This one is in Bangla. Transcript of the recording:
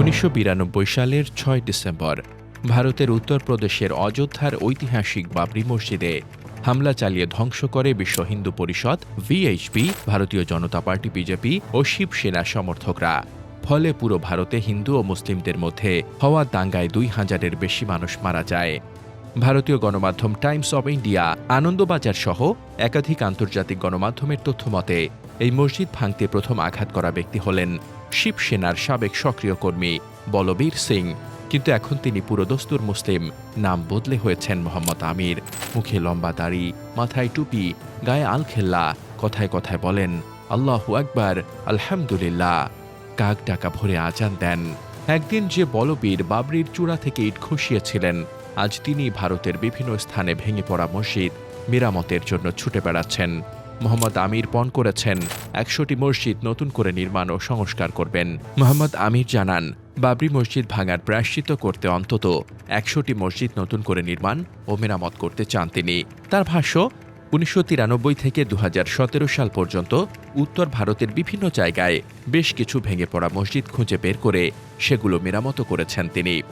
উনিশশো বিরানব্বই সালের ছয় ডিসেম্বর, ভারতের উত্তরপ্রদেশের অযোধ্যার ঐতিহাসিক বাবরি মসজিদে হামলা চালিয়ে ধ্বংস করে বিশ্ব Hindu Parishad, VHP, Bharatiya Janata Party, BJP ও শিবসেনা সমর্থকরা। ফলে পুরো ভারতে হিন্দু ও মুসলিমদের মধ্যে হওয়া দাঙ্গায় দুই হাজারের বেশি মানুষ মারা যায়। ভারতীয় গণমাধ্যম টাইমস অব ইন্ডিয়া, আনন্দবাজার সহ একাধিক আন্তর্জাতিক গণমাধ্যমের তথ্য মতে এই মসজিদ ভাঙতে প্রথম আঘাত করা ব্যক্তি হলেন শিবসেনার সাবেক সক্রিয় কর্মী বলবীর সিং। কিন্তু এখন তিনি পুরো দস্তুর মুসলিম। নাম বদলে হয়েছেন মোহাম্মদ আমির। মুখে লম্বা দাড়ি, মাথায় টুপি, গায়ে আলখেল্লা, কথায় কথায় বলেন, আল্লাহু আকবার, আলহামদুলিল্লাহ। কাক ডাকা ভরে আজান দেন। একদিন যে বলবীর বাবরির চূড়া থেকে ইট খসিয়েছিলেন, আজ তিনি ভারতের বিভিন্ন স্থানে ভেঙে পড়া মসজিদ, মেরামতের জন্য ছুটে বেড়াচ্ছেন। মোহাম্মদ আমির পণ করেছেন। একশোটি মসজিদ নতুন করে নির্মাণ ও সংস্কার করবেন। মোহাম্মদ আমির জানান, বাবরি মসজিদ ভাঙার প্রায়শ্চিত করতে অন্তত একশোটি মসজিদ নতুন করে নির্মাণ ও মেরামত করতে চান তিনি। তার ভাষ্য, উনিশশো তিরানব্বই থেকে দু হাজার সতেরো সাল পর্যন্ত উত্তর ভারতের বিভিন্ন জায়গায় বেশ কিছু ভেঙে পড়া মসজিদ খুঁজে বের করে সেগুলো মেরামত করেছেন তিনি।